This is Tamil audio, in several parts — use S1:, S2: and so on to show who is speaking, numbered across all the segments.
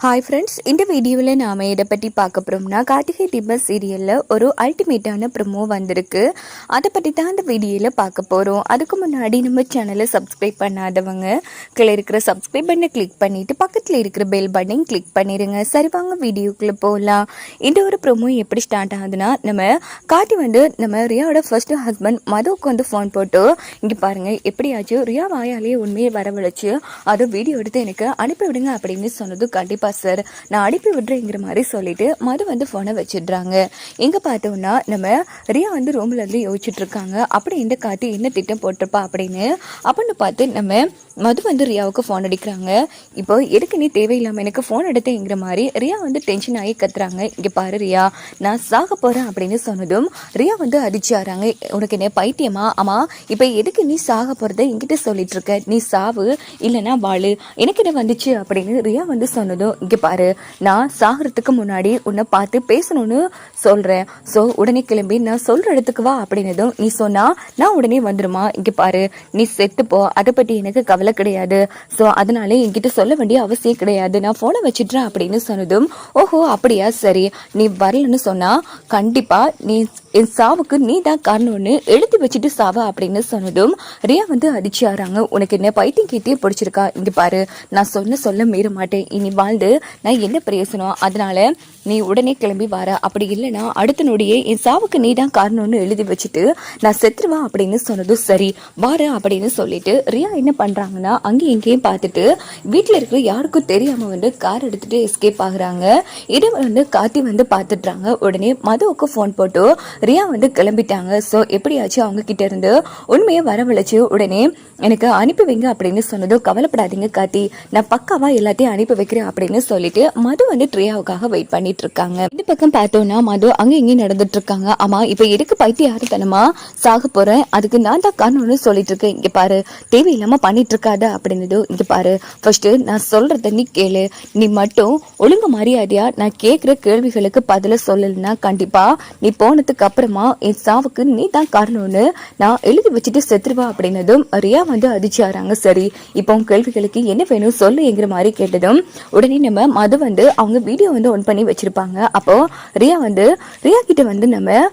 S1: ஹாய் ஃப்ரெண்ட்ஸ் இந்த வீடியோவில் நாம் இதை பற்றி பார்க்க போகிறோம்னா கார்த்திகை தீப சீரியலில் ஒரு அல்டிமேட்டான ப்ரொமோ வந்திருக்கு. அதை பற்றி தான் அந்த வீடியோவில் பார்க்க போகிறோம் அதுக்கு முன்னாடி நம்ம சேனலை சப்ஸ்கிரைப் பண்ணாதவங்க கீழே இருக்கிற சப்ஸ்கிரைப் பண்ணை கிளிக் பண்ணிவிட்டு பக்கத்தில் இருக்கிற பெல் பட்டனையும் கிளிக் பண்ணிடுங்க சரி வாங்க வீடியோக்குள்ளே போகலாம் இந்த ஒரு ப்ரொமோ எப்படி ஸ்டார்ட் ஆகுதுன்னா நம்ம கார்த்தி வந்து நம்ம ரியாவோட ஃபர்ஸ்ட் ஹஸ்பண்ட் மதுவுக்கு வந்து ஃபோன் போட்டு இங்கே பாருங்கள் எப்படியாச்சும் ரியா வாயாலேயே உண்மையை வரவழைச்சு அதை வீடியோ எடுத்து எனக்கு அனுப்பி விடுங்க அப்படின்னு சொன்னது கண்டிப்பாக சார் நான் அனுப்பி விடுறேங்கிற மாதிரி சொல்லிட்டு மது வந்து ஃபோனை வச்சிடுறாங்க. எங்கே பார்த்தோம்னா நம்ம ரியா வந்து ரூம்லேருந்து இருந்து அப்படி இந்த காத்து என்ன திட்டம் போட்டிருப்பா அப்படின்னு அப்படின்னு பார்த்து நம்ம மது வந்து ரியாவுக்கு ஃபோன் அடிக்கிறாங்க. இப்போ எதுக்கு நீ தேவையில்லாமல் எனக்கு ஃபோன் எடுத்தேங்கிற மாதிரி ரியா வந்து டென்ஷன் ஆகி கத்துறாங்க. இங்கே பாரு ரியா நான் சாக போகிறேன் அப்படின்னு சொன்னதும் ரியா வந்து அதிர்ச்சியாராங்க உனக்கு என்ன பைத்தியமா? ஆமாம் இப்போ எதுக்கு நீ சாக போகிறத என்கிட்ட சொல்லிட்டு இருக்க? நீ சாவு இல்லைன்னா வாழு. எனக்கு என்ன வந்துச்சு அப்படின்னு ரியா வந்து சொன்னதும் இங்கே பாரு நான் சாகிறதுக்கு முன்னாடி உன்னை பார்த்து பேசணும்னு சொல்கிறேன் ஸோ உடனே கிளம்பி நான் சொல்கிற இடத்துக்கு வா அப்படின்னதும் நீ சொன்னா நான் உடனே வந்துருமா? இங்கே பாரு நீ செத்துப்போ அதை பற்றி எனக்கு கவலை கிடையாது. ஸோ அதனால என்கிட்ட சொல்ல வேண்டிய அவசியம் கிடையாது. நான் ஃபோனை வச்சிடுறேன் அப்படின்னு சொன்னதும் ஓஹோ அப்படியா? சரி. நீ வரலன்னு சொன்னா கண்டிப்பா நீ என் சாவுக்கு நீ தான் காரணம்னு எழுதி வச்சுட்டு சாவ அப்படின்னு சொன்னதும் ரியா வந்து அதிர்ச்சி ஆறாங்க. உனக்கு என்ன பைத்தியம் கீட்டியே பிடிச்சிருக்கா? இங்கே பாரு. நான் சொன்ன சொல்ல மீற மாட்டேன் இனி வாழ்ந்து நான் என்ன பிரயோசனம்? அதனால நீ உடனே கிளம்பி வர அப்படி இல்லைன்னா அடுத்த நொடியே என் சாவுக்கு நீ தான் காரணம்னு எழுதி வச்சுட்டு நான் செத்துருவா அப்படின்னு சொன்னதும் சரி. வார அப்படின்னு சொல்லிட்டு ரியா என்ன பண்றாங்கன்னா அங்கேயும் இங்கேயும் பார்த்துட்டு வீட்டில் இருக்கிற யாருக்கும் தெரியாம வந்து கார் எடுத்துட்டு எஸ்கேப் ஆகுறாங்க. இதை வந்து காத்தி வந்து பார்த்துட்றாங்க. உடனே மதுவுக்கு ஃபோன் போட்டு ரியா வந்து கிளம்பிட்டாங்க. ஸோ எப்படியாச்சும் அவங்க கிட்ட இருந்து உண்மையை வரவழைச்சு உடனே எனக்கு அனுப்பி வைங்க அப்படின்னு சொன்னதும் கவலைப்படாதீங்க காத்தி நான் பக்காவா எல்லாத்தையும் அனுப்பி வைக்கிறேன் அப்படின்னு சொல்லிட்டு மது வந்து ட்ரியாவுக்காக வெயிட் பண்ணி பண்ணிட்டு இருக்காங்க இந்த பக்கம் பார்த்தோம்னா மது அங்க இங்கேயும் நடந்துட்டு இருக்காங்க ஆமா இப்ப எதுக்கு பைத்தியாரத்தனமா சாக போறேன்? அதுக்கு நான் தான் காரணம்னு சொல்லிட்டு இருக்கேன் இங்க பாரு தேவையில்லாம பண்ணிட்டு இருக்காத அப்படின்னது இங்க பாரு. ஃபர்ஸ்ட் நான் சொல்றத நீ கேளு. நீ மட்டும் ஒழுங்கு மரியாதையா நான் கேட்கிற கேள்விகளுக்கு பதில சொல்லலைன்னா கண்டிப்பா நீ போனதுக்கு அப்புறமா என் சாவுக்கு நீ தான் காரணம்னு நான் எழுதி வச்சுட்டு செத்துருவா அப்படின்னதும் ரியா வந்து அதிர்ச்சியாராங்க சரி இப்போ உன் கேள்விகளுக்கு என்ன வேணும் சொல்லுங்கிற மாதிரி கேட்டதும் உடனே நம்ம மது வந்து அவங்க வீடியோ வந்து ஒன் பண்ணி வச்சு வச்சிருப்பாங்க. அப்போ ரியா வந்து ரியா கிட்ட வந்து நம்ம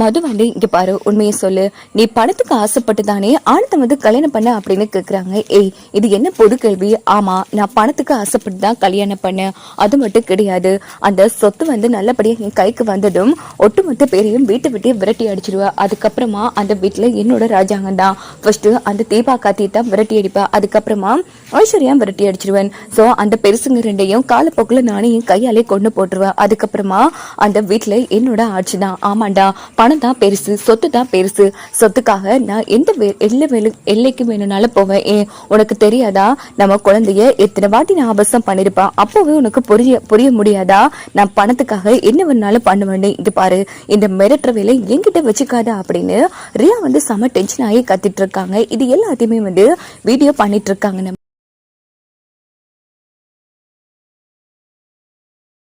S1: மதுவாண்டி வந்து இங்க பாரு உண்மையை சொல்லு. நீ பணத்துக்கு ஆசைப்பட்டு தானே ஆனத்தை வந்து கல்யாணம் பண்ண அப்படின்னு கேக்குறாங்க. ஏய் இது என்ன பொது கேள்வி? ஆமா நான் பணத்துக்கு ஆசைப்பட்டு தான் கல்யாணம் பண்ணேன். அது மட்டும் கிடையாது. அந்த சொத்து வந்து நல்லபடியா என் கைக்கு வந்ததும் ஒட்டுமொத்த பேரையும் வீட்டை விட்டே விரட்டி அடிச்சிடுவா அதுக்கப்புறமா அந்த வீட்டுல என்னோட ராஜாங்கம் தான். ஃபர்ஸ்ட் அந்த தீபா காத்தி தான் விரட்டி அடிப்பா. அதுக்கப்புறமா ஐஸ்வர்யா விரட்டி அடிச்சிருவேன். சோ அந்த பெருசுங்க ரெண்டையும் காலப்போக்குல நானே என் கையாலே கொண்டு போட்டுருவேன் அதுக்கப்புறமா அந்த வீட்டுல என்னோட ஆட்சி தான். ஆமாண்டா பணம் தான் பெருசு சொத்து தான் பெருசு. சொத்துக்காக நான் எந்த வே- எல்லை வேலு எல்லைக்கு வேணும்னாலும் போவேன். ஏன் உனக்கு தெரியாதா? நம்ம குழந்தைய எத்தனை வாட்டி நான் அபசம் பண்ணிருப்பான் அப்போவே உனக்கு புரிய புரிய முடியாதா? நான் பணத்துக்காக என்ன வேணாலும் பண்ணுவேன். இங்க பாரு இந்த மிரட்டுற வேலை என்கிட்ட வச்சுக்காதா அப்படின்னு ரியா வந்து செம டென்ஷன் ஆகி கத்திட்டு இருக்காங்க. இது எல்லாத்தையுமே வந்து வீடியோ பண்ணிட்டு இருக்காங்க